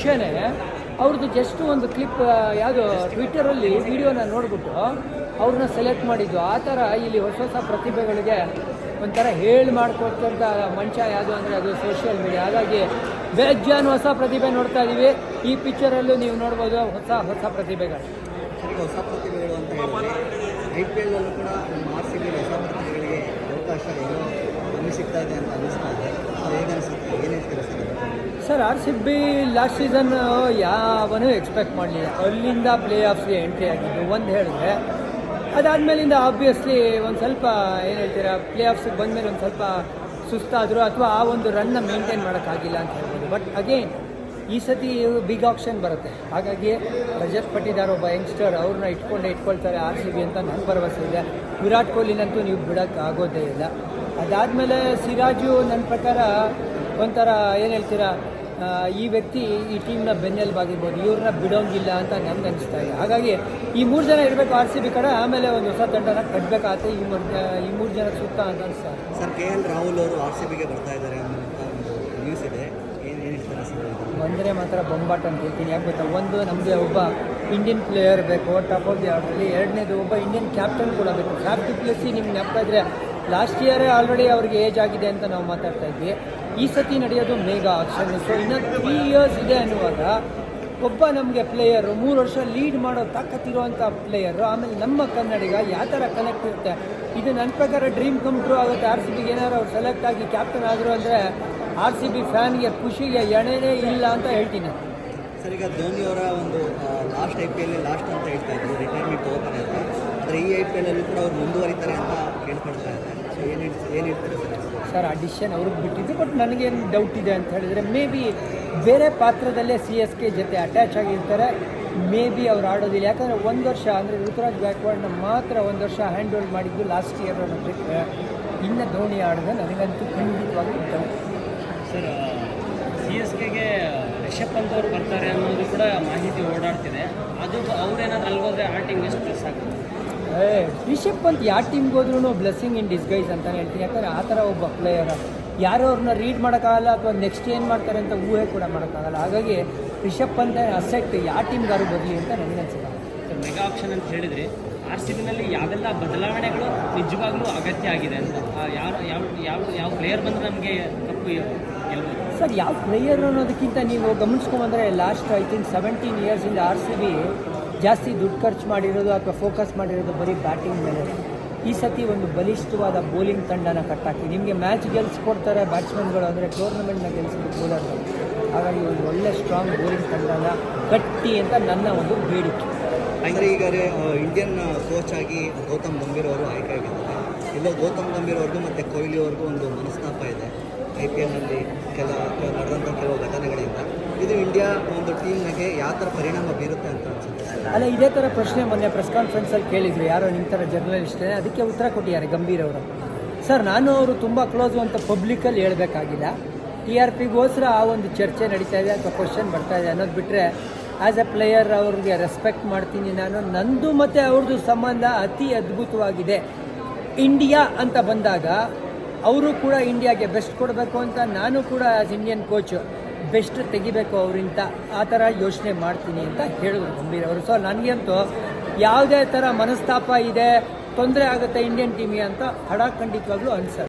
ವಿಷಯನೇ ಅವ್ರದ್ದು ಜಸ್ಟ್ ಒಂದು ಕ್ಲಿಪ್ ಯಾವುದು ಟ್ವಿಟ್ಟರಲ್ಲಿ ವಿಡಿಯೋನ ನೋಡ್ಬಿಟ್ಟು ಅವ್ರನ್ನ ಸೆಲೆಕ್ಟ್ ಮಾಡಿದ್ದು. ಆ ಥರ ಇಲ್ಲಿ ಹೊಸ ಹೊಸ ಪ್ರತಿಭೆಗಳಿಗೆ ಒಂಥರ ಹೇಳಿ ಮಾಡ್ಕೊಡ್ತಂಥ ಮಂಚ ಯಾವುದು ಅಂದರೆ ಅದು ಸೋಷಿಯಲ್ ಮೀಡಿಯಾ ಹಾಗಾಗಿ ಬೇಜಾನ್ ಹೊಸ ಪ್ರತಿಭೆ ನೋಡ್ತಾ ಇದ್ದೀವಿ ಈ ಪಿಕ್ಚರಲ್ಲೂ ನೀವು ನೋಡ್ಬೋದು ಹೊಸ ಹೊಸ ಪ್ರತಿಭೆಗಳು. ಹೊಸ ಪ್ರತಿಭೆಗಳು ಅಂತ ಹೇಳಿದ್ರೆ ಐ ಪಿ ಎಲ್ಲಲ್ಲೂ ಕೂಡ ನಮ್ಮ ಹೊಸ ಪ್ರತಿಭೆಗಳಿಗೆ ಅವಕಾಶ ಏನೋ ಕಮ್ಮಿ ಸಿಗ್ತಾ ಇದೆ ಅಂತ ಅನ್ನಿಸ್ತಾ ಇದೆ. ಅದು ಹೇಗೆ ಅನಿಸುತ್ತೆ? ಏನು sir R C B last season ಯಾವನೂ expect ಮಾಡಲಿಲ್ಲ. ಅಲ್ಲಿಂದ ಪ್ಲೇ ಆಫ್ಸ್ಗೆ ಎಂಟ್ರಿ ಆಗಿದ್ದು ಒಂದು ಹೇಳಿದ್ರೆ, ಅದಾದಮೇಲಿಂದ ಆಬ್ವಿಯಸ್ಲಿ ಒಂದು ಸ್ವಲ್ಪ, ಏನು ಹೇಳ್ತೀರಾ ಪ್ಲೇ ಆಫ್ಸಿಗೆ ಬಂದಮೇಲೆ ಒಂದು ಸ್ವಲ್ಪ ಸುಸ್ತಾದರು ಅಥವಾ ಆ ಒಂದು ರನ್ನ ಮೇಂಟೈನ್ ಮಾಡೋಕ್ಕಾಗಿಲ್ಲ ಅಂತ ಹೇಳ್ಬೋದು. ಬಟ್ ಅಗೇನ್ ಈ ಸತಿ ಬಿಗ್ ಆಪ್ಷನ್ ಬರುತ್ತೆ. ಹಾಗಾಗಿ ರಜತ್ ಪಟ್ಟಿದಾರ್ ಒಬ್ಬ ಯಂಗ್ಸ್ಟರ್ ಅವ್ರನ್ನ ಇಟ್ಕೊಂಡೇ ಇಟ್ಕೊಳ್ತಾರೆ ಆರ್ ಸಿ ಬಿ ಅಂತ ನನ್ನ ಭರವಸೆ ಇದೆ. ವಿರಾಟ್ ಕೊಹ್ಲಿನಂತೂ ನೀವು ಬಿಡೋಕ್ಕೆ ಆಗೋದೇ ಇಲ್ಲ. ಅದಾದಮೇಲೆ ಸಿರಾಜು ನನ್ನ ಪ್ರಕಾರ ಒಂಥರ, ಏನು ಹೇಳ್ತೀರಾ ಈ ವ್ಯಕ್ತಿ ಈ ಟೀಮ್ನ ಬೆನ್ನೆಲುಬಾಗಿರ್ಬೋದು ಇವ್ರನ್ನ ಬಿಡೋಂಗಿಲ್ಲ ಅಂತ ನನ್ಗೆ ಅನಿಸ್ತಾ ಇದೆ. ಹಾಗಾಗಿ ಈ ಮೂರು ಜನ ಇರಬೇಕು ಆರ್ ಸಿ ಬಿ ಕಡೆ ಆಮೇಲೆ ಒಂದು ಹೊಸ ತಂಡನ ಕಟ್ಟಬೇಕಾಗುತ್ತೆ ಈ ಮೂರು ಈ ಮೂರು ಜನ ಸೂಕ್ತ ಅಂತ ಅನಿಸ್ತಾ ಇದೆ. ಸರ್ ಕೆ ಎಲ್ ರಾಹುಲ್ ಅವರು ಆರ್ ಸಿ ಬಿಗೆ ಬರ್ತಾ ಇದ್ದಾರೆ ಅನ್ನೋಂಥ ಒಂದು ನ್ಯೂಸ್ ಇದೆ. ಏನು ಏನು ಹೇಳ್ತಾರೆ ಸರ್ ಇದು? ಬಂದರೆ ಮಾತ್ರ ಬೊಂಬಾಟ್ ಅಂತ ಹೇಳ್ತೀನಿ. ಯಾಕೆ ಗೊತ್ತಾ? ಒಂದು ನಮಗೆ ಒಬ್ಬ ಇಂಡಿಯನ್ ಪ್ಲೇಯರ್ ಬೇಕು ಟಾಪ್ ಆಫ್ ದಿ ಆರ್ಡ್ರಲ್ಲಿ ಎರಡನೇದು ಒಬ್ಬ ಇಂಡಿಯನ್ ಕ್ಯಾಪ್ಟನ್ ಕೂಡ ಬೇಕು. ಕ್ಯಾಪ್ಟನ್ ಪ್ಲೇಸಿ ನಿಮ್ಗೆ ಇದ್ರೆ ಲಾಸ್ಟ್ ಇಯರೇ ಆಲ್ರೆಡಿ ಅವ್ರಿಗೆ ಏಜ್ ಆಗಿದೆ ಅಂತ ನಾವು ಮಾತಾಡ್ತಾ ಇದ್ವಿ. ಈ ಸತಿ ನಡೆಯೋದು ಮೇಗಾ ಆಕ್ಷನ್. ಸೊ ಇನ್ನು ತ್ರೀ ಇಯರ್ಸ್ ಇದೆ ಅನ್ನುವಾಗ ಒಬ್ಬ ನಮಗೆ ಪ್ಲೇಯರು ಮೂರು ವರ್ಷ ಲೀಡ್ ಮಾಡೋ ತಾಕತ್ತಿರುವಂಥ ಪ್ಲೇಯರು ಆಮೇಲೆ ನಮ್ಮ ಕನ್ನಡಿಗ ಯಾವ ಥರ ಕನೆಕ್ಟ್ ಇರುತ್ತೆ? ಇದು ನನ್ನ ಪ್ರಕಾರ ಡ್ರೀಮ್ ಕಮ್ ಟ್ರೂ ಆಗುತ್ತೆ. ಆರ್ ಸಿ ಬಿಗೆ ಏನಾದ್ರು ಅವ್ರು ಸೆಲೆಕ್ಟ್ ಆಗಿ ಕ್ಯಾಪ್ಟನ್ ಆದರು ಅಂದರೆ ಆರ್ ಸಿ ಬಿ ಫ್ಯಾನ್ಗೆ ಖುಷಿಗೆ ಎಣೆನೇ ಇಲ್ಲ ಅಂತ ಹೇಳ್ತೀನಿ. ಸರ್, ಈಗ ಧೋನಿ ಅವರ ಒಂದು last I P L last ಅಂತ ಹೇಳ್ತಾ ಇದ್ರು. ರಿಟೈರ್ಮೆಂಟ್ ಹೋಗ್ತಾರೆ ಅಂತ. ಆದರೆ ಈ ಐ ಪಿ ಎಲ್ಲಲ್ಲೂ ಕೂಡ ಅವ್ರು ಮುಂದುವರಿತಾರೆ ಅಂತ ಕೇಳ್ಕೊಳ್ತಾ ಇದೆ ಸೊ ಏನು ಏನು ಹೇಳ್ತಾರೆ ಸರ್? ಅಡಿಷನ್ ಆ ಡಿಸಿಷನ್ ಅವ್ರಿಗೆ ಬಿಟ್ಟಿದ್ದು ಬಟ್ ನನಗೇನು ಡೌಟ್ ಇದೆ ಅಂತ ಹೇಳಿದರೆ ಮೇ ಬಿ ಬೇರೆ ಪಾತ್ರದಲ್ಲೇ ಸಿ ಎಸ್ ಕೆ ಜೊತೆ ಅಟ್ಯಾಚ್ ಆಗಿರ್ತಾರೆ. ಮೇ ಬಿ ಅವ್ರು ಆಡೋದಿಲ್ಲ. ಯಾಕಂದರೆ ಒಂದು ವರ್ಷ ಅಂದರೆ ಋತುರಾಜ್ ಗಾಯಕ್ವಾಡ್ನ ಮಾತ್ರ ಒಂದು ವರ್ಷ ಹ್ಯಾಂಡ್ ಹೋಲ್ಡ್ ಮಾಡಿದ್ದು ಲಾಸ್ಟ್ ಇಯರ್ ಬಿಟ್ಟರೆ ಇನ್ನು ಧೋನಿ ಆಡೋದು ನನಗಂತೂ ಖಂಡಿತವಾಗಿ ಡೌಟ್ ಸರ್ ಸಿ ಎಸ್ ಕೆಗೆ ರಿಷಬ್ ಪಂತ್ ಅವರು ಬರ್ತಾರೆ ಅನ್ನೋದು ಕೂಡ ಮಾಹಿತಿ ಓಡಾಡ್ತಿದೆ. ಅದು ಅವ್ರೇನಾದ್ರು ಅಲ್ಗೋದ್ರೆ ಆ ಟೀಮ್ ಎಷ್ಟು ರಿಷಬ್ ಪಂತ್ ಯಾವ ಟೀಮ್ಗೆ ಹೋದ್ರೂ ಬ್ಲೆಸ್ಸಿಂಗ್ ಇನ್ ಡಿಸ್ಗೈಸ್ ಅಂತ ಹೇಳ್ತೀನಿ. ಯಾಕಂದ್ರೆ ಆ ಥರ ಒಬ್ಬ ಪ್ಲೇಯರ್ ಯಾರು ಅವ್ರನ್ನ ರೀಡ್ ಮಾಡೋಕ್ಕಾಗಲ್ಲ ಅಥವಾ ನೆಕ್ಸ್ಟ್ ಏನು ಮಾಡ್ತಾರೆ ಅಂತ ಊಹೆ ಕೂಡ ಮಾಡೋಕ್ಕಾಗಲ್ಲ. ಹಾಗಾಗಿ ರಿಷಬ್ ಪಂತ್ ಅಸೆಟ್ ಯಾವ ಟೀಮ್ಗಾರು ಬರಲಿ ಅಂತ ನನಗನ್ಸುತ್ತೆ ಸರ್ ಮೆಗಾ ಆಪ್ಷನ್ ಅಂತ ಹೇಳಿದರೆ ಆರ್ ಸಿ ಬಿನಲ್ಲಿ ಯಾವೆಲ್ಲ ಬದಲಾವಣೆಗಳು ನಿಜವಾಗ್ಲೂ ಅಗತ್ಯ ಆಗಿದೆ ಅಂತ? ಯಾರು ಯಾವ ಯಾವ ಯಾವ ಪ್ಲೇಯರ್ ಬಂದರೆ ನಮಗೆ ತಪ್ಪು ಸರ್ ಯಾವ ಪ್ಲೇಯರ್ ಅನ್ನೋದಕ್ಕಿಂತ ನೀವು ಗಮನಿಸ್ಕೊಂಬಂದರೆ ಲಾಸ್ಟ್ ಐ ಥಿಂಕ್ ಸೆವೆಂಟೀನ್ ಇಯರ್ಸಿಂದ ಆರ್ ಸಿ ಬಿ ಜಾಸ್ತಿ ದುಡ್ಡು ಖರ್ಚು ಮಾಡಿರೋದು ಅಥವಾ ಫೋಕಸ್ ಮಾಡಿರೋದು ಬರೀ ಬ್ಯಾಟಿಂಗ್ ಮೇಲೆ. ಈ ಸತಿ ಒಂದು ಬಲಿಷ್ಠವಾದ ಬೌಲಿಂಗ್ ತಂಡನ ಕಟ್ಟಾಕಿ. ನಿಮಗೆ ಮ್ಯಾಚ್ ಗೆಲ್ಸ್ಕೊಡ್ತಾರೆ ಬ್ಯಾಟ್ಸ್ಮನ್ಗಳು ಅಂದರೆ ಟೂರ್ನಮೆಂಟ್ನ ಗೆಲ್ಲಿಸಿದ ಬೌಲರ್ಗಳು ಹಾಗಾಗಿ ಒಂದು ಒಳ್ಳೆ ಸ್ಟ್ರಾಂಗ್ ಬೌಲಿಂಗ್ ತಂಡನ ಕಟ್ಟಿ ಅಂತ ನನ್ನ ಒಂದು ಬೇಡಿಕೆ. ಅಂದರೆ ಈಗ ಇಂಡಿಯನ್ ಕೋಚ್ ಆಗಿ ಗೌತಮ್ ಗಂಭೀರ್ ಅವರು ಆಯ್ಕೆ ಆಗಿದ್ದಾರೆ. ಇಲ್ಲ ಗೌತಮ್ ಗಂಭೀರ್ ಅವ್ರಿಗೂ ಮತ್ತು ಕೊಹ್ಲಿ ಅವ್ರಿಗೂ ಒಂದು ಮನಸ್ತಾಪ ಇದೆ. ಐ ಪಿ ಎಲ್ನಲ್ಲಿ ಕೆಲ- ನಡೆದಂಥ ಕೆಲವು ಘಟನೆಗಳಿಂದ. ಇದು ಇಂಡಿಯಾ ಒಂದು ಟೀಮ್ನಾಗೆ ಯಾವ ಥರ ಪರಿಣಾಮ ಬೀರುತ್ತೆ ಅಂತ ಅನ್ಸುತ್ತೆ? ಅಲ್ಲ, ಇದೇ ಥರ ಪ್ರಶ್ನೆ ಮೊನ್ನೆ ಪ್ರೆಸ್ ಕಾನ್ಫರೆನ್ಸಲ್ಲಿ ಕೇಳಿದ್ರು ಯಾರೋ ನಿಮ್ಮ ಥರ ಜರ್ನಲಿಸ್ಟ್ ಅದಕ್ಕೆ ಉತ್ತರ ಕೊಟ್ಟಿದ್ದಾರೆ ಗಂಭೀರ್ ಅವರು. ಸರ್, ನಾನು ಅವರು ತುಂಬ ಕ್ಲೋಸು ಅಂತ ಪಬ್ಲಿಕಲ್ಲಿ ಹೇಳಬೇಕಾಗಿಲ್ಲ. ಟಿ ಆರ್ ಪಿಗೋಸ್ಕರ ಆ ಒಂದು ಚರ್ಚೆ ನಡೀತಾ ಇದೆ, ಅಥವಾ ಕ್ವಶನ್ ಬರ್ತಾ ಇದೆ ಅನ್ನೋದು ಬಿಟ್ಟರೆ ಆ್ಯಸ್ ಎ ಪ್ಲೇಯರ್ ಅವ್ರಿಗೆ ರೆಸ್ಪೆಕ್ಟ್ ಮಾಡ್ತೀನಿ ನಾನು. ನಂದು ಮತ್ತು ಅವ್ರದ್ದು ಸಂಬಂಧ ಅತಿ ಅದ್ಭುತವಾಗಿದೆ. ಇಂಡಿಯಾ ಅಂತ ಬಂದಾಗ, ಅವರು ಕೂಡ ಇಂಡಿಯಾಗೆ ಬೆಸ್ಟ್ ಕೊಡಬೇಕು ಅಂತ, ನಾನು ಕೂಡ ಆ್ಯಸ್ ಇಂಡಿಯನ್ ಕೋಚ್ ಬೆಸ್ಟ್ ತೆಗಿಬೇಕು ಅವರಿಂದ, ಆ ಥರ ಯೋಚನೆ ಮಾಡ್ತೀನಿ ಅಂತ ಹೇಳಿದ್ರು ಗಂಭೀರ್ ಅವರು. ಸೊ ನನಗಂತೂ ಯಾವುದೇ ಥರ ಮನಸ್ತಾಪ ಇದೆ, ತೊಂದರೆ ಆಗುತ್ತೆ ಇಂಡಿಯನ್ ಟೀಮಿಗೆ ಅಂತ ಖಡಾಖಂಡಿತವಾಗ್ಲೂ ಅನ್ಸಲ್ಲ.